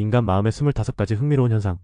인간 마음의 25가지 흥미로운 현상.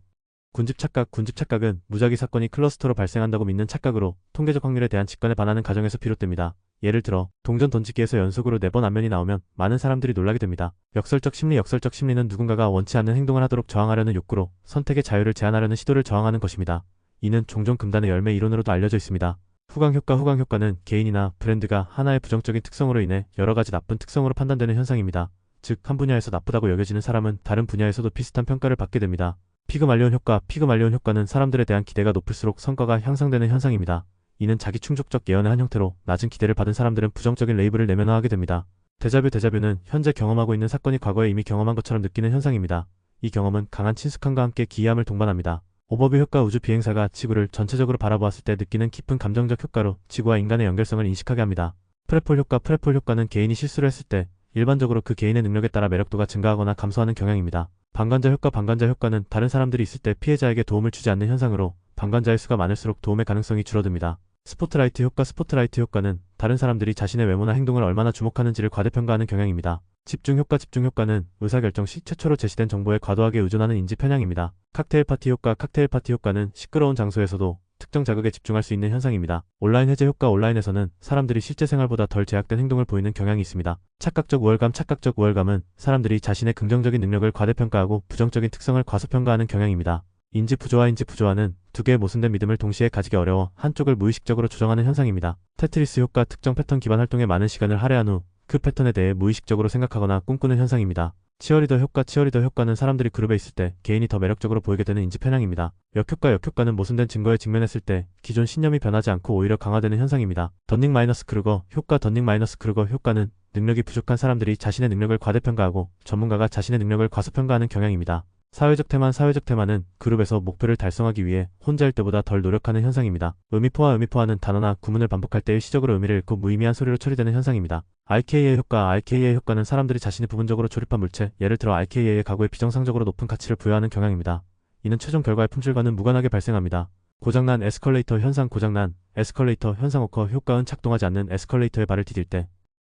군집 착각, 군집 착각은 무작위 사건이 클러스터로 발생한다고 믿는 착각으로 통계적 확률에 대한 직관에 반하는 가정에서 비롯됩니다. 예를 들어 동전 던지기에서 연속으로 4번 안면이 나오면 많은 사람들이 놀라게 됩니다. 역설적 심리 역설적 심리는 누군가가 원치 않는 행동을 하도록 저항하려는 욕구로 선택의 자유를 제한하려는 시도를 저항하는 것입니다. 이는 종종 금단의 열매 이론으로도 알려져 있습니다. 후광 효과 후광 효과는 개인이나 브랜드가 하나의 부정적인 특성으로 인해 여러 가지 나쁜 특성으로 판단되는 현상입니다. 즉, 한 분야에서 나쁘다고 여겨지는 사람은 다른 분야에서도 비슷한 평가를 받게 됩니다. 피그말리온 효과 피그말리온 효과는 사람들에 대한 기대가 높을수록 성과가 향상되는 현상입니다. 이는 자기 충족적 예언의 한 형태로 낮은 기대를 받은 사람들은 부정적인 레이블을 내면화하게 됩니다. 데자뷰 데자뷰는 현재 경험하고 있는 사건이 과거에 이미 경험한 것처럼 느끼는 현상입니다. 이 경험은 강한 친숙함과 함께 기이함을 동반합니다. 오버뷰 효과 우주 비행사가 지구를 전체적으로 바라보았을 때 느끼는 깊은 감정적 효과로 지구와 인간의 연결성을 인식하게 합니다. 프레폴 효과 프레폴 효과는 개인이 실수를 했을 때 일반적으로 그 개인의 능력에 따라 매력도가 증가하거나 감소하는 경향입니다. 방관자 효과 방관자 효과는 다른 사람들이 있을 때 피해자에게 도움을 주지 않는 현상으로 방관자의 수가 많을수록 도움의 가능성이 줄어듭니다. 스포트라이트 효과 스포트라이트 효과는 다른 사람들이 자신의 외모나 행동을 얼마나 주목하는지를 과대평가하는 경향입니다. 집중 효과 집중 효과는 의사결정 시 최초로 제시된 정보에 과도하게 의존하는 인지 편향입니다. 칵테일 파티 효과 칵테일 파티 효과는 시끄러운 장소에서도 특정 자극에 집중할 수 있는 현상입니다. 온라인 해제 효과 온라인에서는 사람들이 실제 생활보다 덜 제약된 행동을 보이는 경향이 있습니다. 착각적 우월감 착각적 우월감은 사람들이 자신의 긍정적인 능력을 과대평가하고 부정적인 특성을 과소평가하는 경향입니다. 인지 부조화 인지 부조화는 두 개의 모순된 믿음을 동시에 가지기 어려워 한쪽을 무의식적으로 조정하는 현상입니다. 테트리스 효과 특정 패턴 기반 활동에 많은 시간을 할애한 후 그 패턴에 대해 무의식적으로 생각하거나 꿈꾸는 현상입니다. 치어리더 효과 치어리더 효과는 사람들이 그룹에 있을 때 개인이 더 매력적으로 보이게 되는 인지 편향입니다. 역효과 역효과는 모순된 증거에 직면했을 때 기존 신념이 변하지 않고 오히려 강화되는 현상입니다. 던닝 마이너스 크루거 효과 던닝 마이너스 크루거 효과는 능력이 부족한 사람들이 자신의 능력을 과대평가하고 전문가가 자신의 능력을 과소평가하는 경향입니다. 사회적 태만 사회적 태만은 그룹에서 목표를 달성하기 위해 혼자일 때보다 덜 노력하는 현상입니다. 의미포화 의미포화는 단어나 구문을 반복할 때 일시적으로 의미를 잃고 무의미한 소리로 처리되는 현상입니다. RK의 효과 RK의 효과는 사람들이 자신이 부분적으로 조립한 물체, 예를 들어 RK의 가구에 비정상적으로 높은 가치를 부여하는 경향입니다. 이는 최종 결과의 품질과는 무관하게 발생합니다. 고장난 에스컬레이터 현상 고장난 에스컬레이터 현상 오커 효과는 작동하지 않는 에스컬레이터에 발을 디딜 때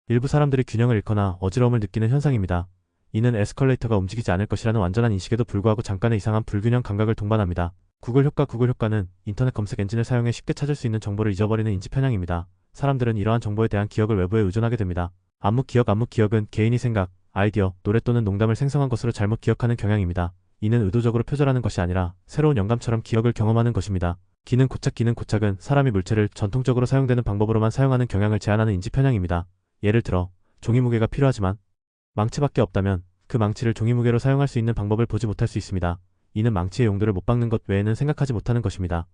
일부 사람들이 균형을 잃거나 어지러움을 느끼는 현상입니다. 이는 에스컬레이터가 움직이지 않을 것이라는 완전한 인식에도 불구하고 잠깐의 이상한 불균형 감각을 동반합니다. 구글 효과 구글 효과는 인터넷 검색 엔진을 사용해 쉽게 찾을 수 있는 정보를 잊어버리는 인지 편향입니다. 사람들은 이러한 정보에 대한 기억을 외부에 의존하게 됩니다. 암묵 기억 암묵 기억은 개인이 생각, 아이디어, 노래 또는 농담을 생성한 것으로 잘못 기억하는 경향입니다. 이는 의도적으로 표절하는 것이 아니라 새로운 영감처럼 기억을 경험하는 것입니다. 기능 고착 기능 고착은 사람이 물체를 전통적으로 사용되는 방법으로만 사용하는 경향을 제한하는 인지 편향입니다. 예를 들어 종이 무게가 필요하지만 망치밖에 없다면 그 망치를 종이 무게로 사용할 수 있는 방법을 보지 못할 수 있습니다. 이는 망치의 용도를 못 박는 것 외에는 생각하지 못하는 것입니다.